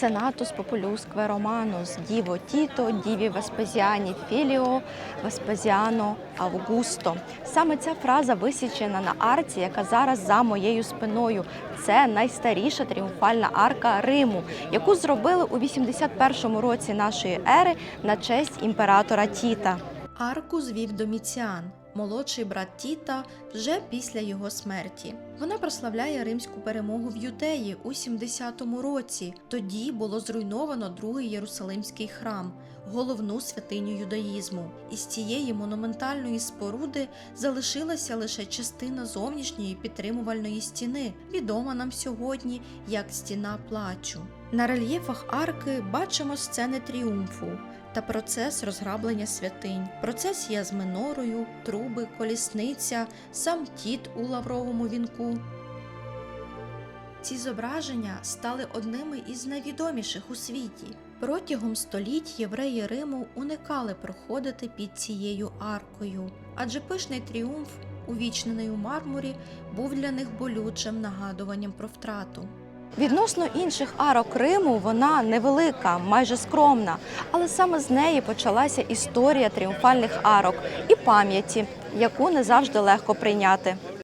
Senatus populusque Romanus, Divo Tito, Діві Веспазіані Філіо, Веспазіано Августо. Саме ця фраза висічена на арці, яка зараз за моєю спиною. Це найстаріша тріумфальна арка Риму, яку зробили у 81 році нашої ери на честь імператора Тіта. Арку звів Доміціан, молодший брат Тіта, вже після його смерті. Вона прославляє римську перемогу в Юдеї у 70-му році. Тоді було зруйновано другий Єрусалимський храм, головну святиню юдаїзму. Із цієї монументальної споруди залишилася лише частина зовнішньої підтримувальної стіни, відома нам сьогодні як стіна плачу. На рельєфах арки бачимо сцени тріумфу та процес розграблення святинь, процесія з минорою, труби, колісниця, сам тіт у лавровому вінку. Ці зображення стали одними із найвідоміших у світі. Протягом століть євреї Риму уникали проходити під цією аркою, адже пишний тріумф, увічнений у мармурі, був для них болючим нагадуванням про втрату. Відносно інших арок Риму вона невелика, майже скромна, але саме з неї почалася історія тріумфальних арок і пам'яті, яку не завжди легко прийняти.